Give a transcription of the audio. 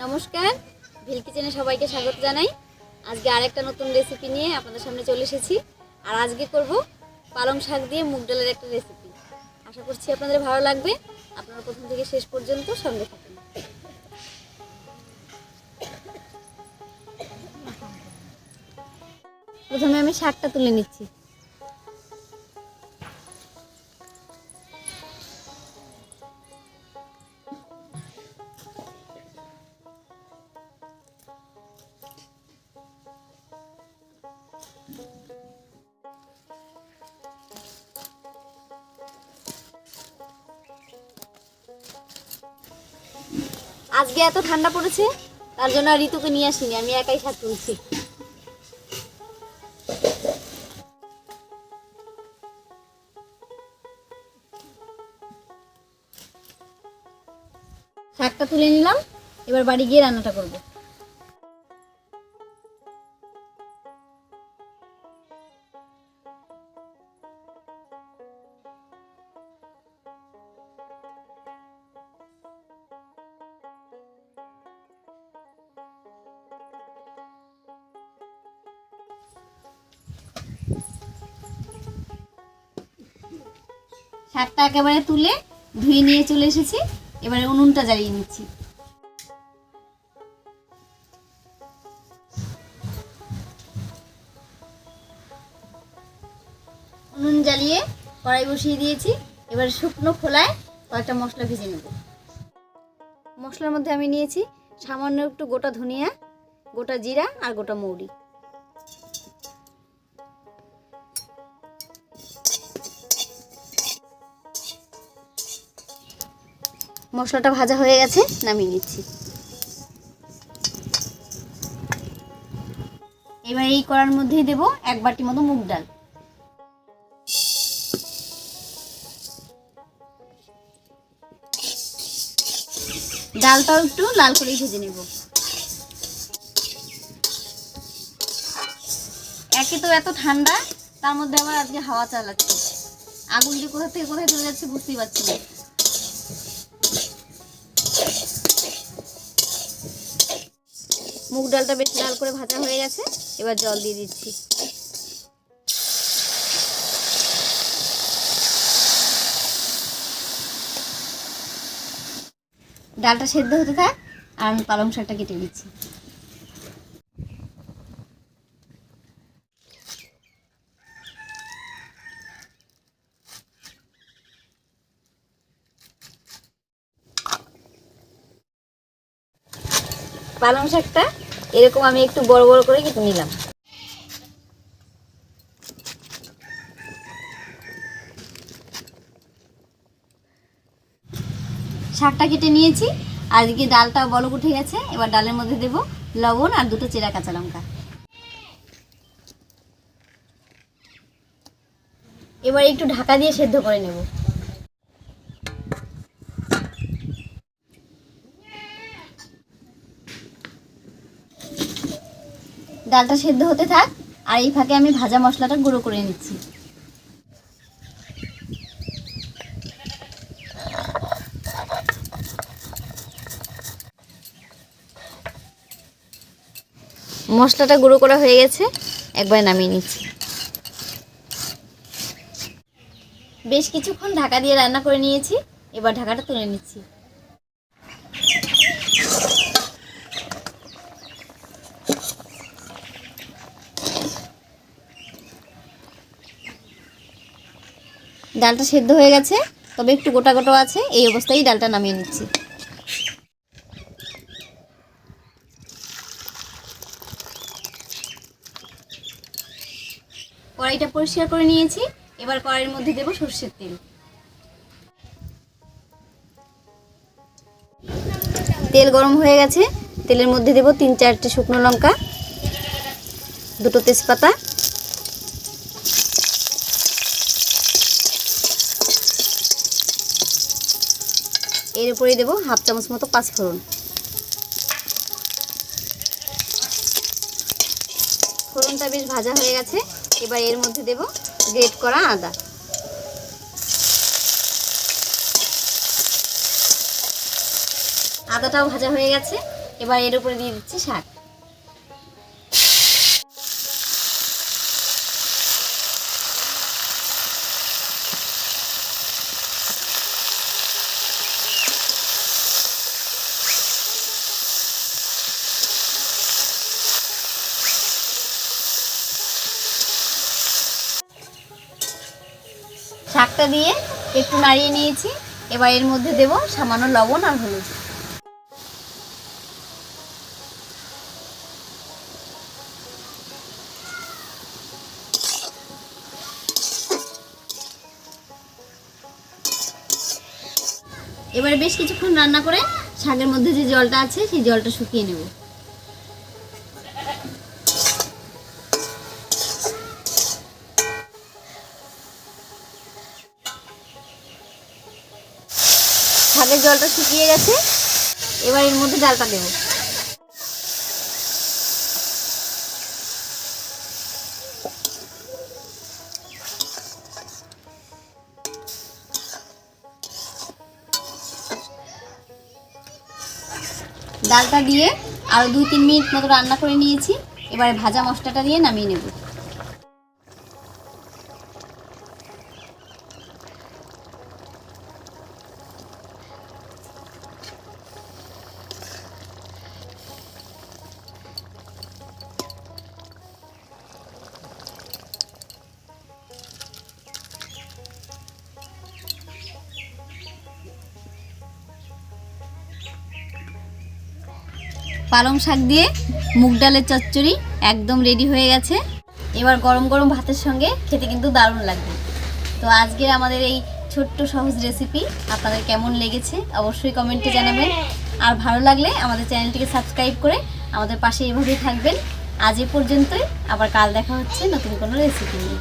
নমস্কার, ভিল কিচেনে সবাইকে স্বাগত জানাই। আজকে আরেকটা নতুন রেসিপি নিয়ে আপনাদের সামনে চলে এসেছি। আর আজকে করব পালং শাক দিয়ে মুগ ডালের একটা রেসিপি আশা করছি আপনাদের ভালো লাগবে। আপনারা প্রথম থেকে শেষ পর্যন্ত সঙ্গে থাকুন। প্রথমে আমি শাকটা তুলে নিচ্ছি। আজকে এত ঠান্ডা পড়েছে, তার জন্য ঋতুকে নিয়ে আসিনি, আমি একাই শাক তুলছি। শাকটা তুলে নিলাম, এবার বাড়ি গিয়ে রান্নাটা করব। শাকটা একেবারে তুলে ধুয়ে নিয়ে চলে এসেছি। এবারে উনুনটা জ্বালিয়ে নিচ্ছি। উনুন জ্বালিয়ে কড়াই বসিয়ে দিয়েছি। এবার শুকনো খোলায় কয়েকটা মশলা ভেজে নেব। মশলার মধ্যে আমি নিয়েছি সামান্য একটু গোটা ধনিয়া, গোটা জিরা আর গোটা মৌরি। মশলাটা ভাজা হয়ে গেছে, নামিয়ে নিচ্ছি। এবার এই করার মধ্যেই দেব এক বাটি মতো মুগ ডাল। ডালটাও একটু লাল করেই ভেজে নেব। একে তো এত ঠান্ডা, তার মধ্যে আবার আজকে হাওয়া চালাচ্ছে। আগুন যে কোথা থেকে কোথায় চলে যাচ্ছে বুঝতেই পারছি না। মুগ ডালটা বেশ লাল করে ভাজা হয়ে গেছে। এবার জল দিয়ে দিচ্ছি। ডালটা সেদ্ধ হতে থাক, আর আমি পালং শাকটা কেটে দিচ্ছি পালং শাকটা এরকম আমি একটু বড় বড় করে কেটে নিলাম। শাকটা কেটে নিয়েছি। এদিকে ডালটা বলক উঠে গেছে, এবার ডালের মধ্যে দেব লবণ আর দুটো চেরা কাঁচা লঙ্কা। এবার একটু ঢাকা দিয়ে সেদ্ধ করে নেব। ডালটা সেদ্ধ হতে থাক, আর এই ফাঁকে আমি ভাজা মশলাটা গুঁড়ো করে নিচ্ছি। মশলাটা গুঁড়ো করা হয়ে গেছে, একবার নামিয়ে নিচ্ছি। বেশ কিছুক্ষণ ঢাকা দিয়ে রান্না করে নিয়েছি, এবার ঢাকাটা তুলে নিচ্ছি। ডালটা সেদ্ধ হয়ে গেছে, তবে একটু গোটা গোটা আছে, এই অবস্থায় ডালটা নামিয়ে নিচ্ছি। কড়াইটা পরিষ্কার করে নিয়েছি, এবার কড়াইয়ের মধ্যে দেব সর্ষের তেল। তেল গরম হয়ে গেছে, তেলের মধ্যে দেব তিন চারটে শুকনো লঙ্কা, দুটো তেজপাতা এর উপরেই দেবো হাফ চামচ মতো পাঁচ ফোড়ন। ফোড়নটা বেশ ভাজা হয়ে গেছে। এবার এর মধ্যে দেব গ্রেট করা আদা। আদাটাও ভাজা হয়ে গেছে। এবার এর উপরে দিয়ে দিচ্ছি শাক। শাকটা দিয়ে একটু নাড়িয়ে নিয়েছি। এবার এর মধ্যে দেব সামান্য লবণ আর হলুদ। এবারে বেশ কিছুক্ষণ রান্না করে শাকের মধ্যে যে জলটা আছে সেই জলটা শুকিয়ে নেব। শাকের জলটা শুকিয়ে গেছে, এবার এর মধ্যে ডালটা দেবো। ডালটা দিয়ে আরও দুই তিন মিনিট মতো রান্না করে নিয়েছি, এবারে ভাজা মশলাটা দিয়ে নামিয়ে নেব। পালং শাক দিয়ে মুগ ডালের চচ্চড়ি একদম রেডি হয়ে গেছে। এবার গরম গরম ভাতের সঙ্গে খেতে কিন্তু দারুণ লাগবে। তো আজকের আমাদের এই ছোট্ট সহজ রেসিপি আপনাদের কেমন লেগেছে অবশ্যই কমেন্টে জানাবেন। আর ভালো লাগলে আমাদের চ্যানেলটিকে সাবস্ক্রাইব করে আমাদের পাশে এভাবেই থাকবেন। আজ এ পর্যন্তই, আবার কাল দেখা হচ্ছে নতুন কোনো রেসিপি নিয়ে।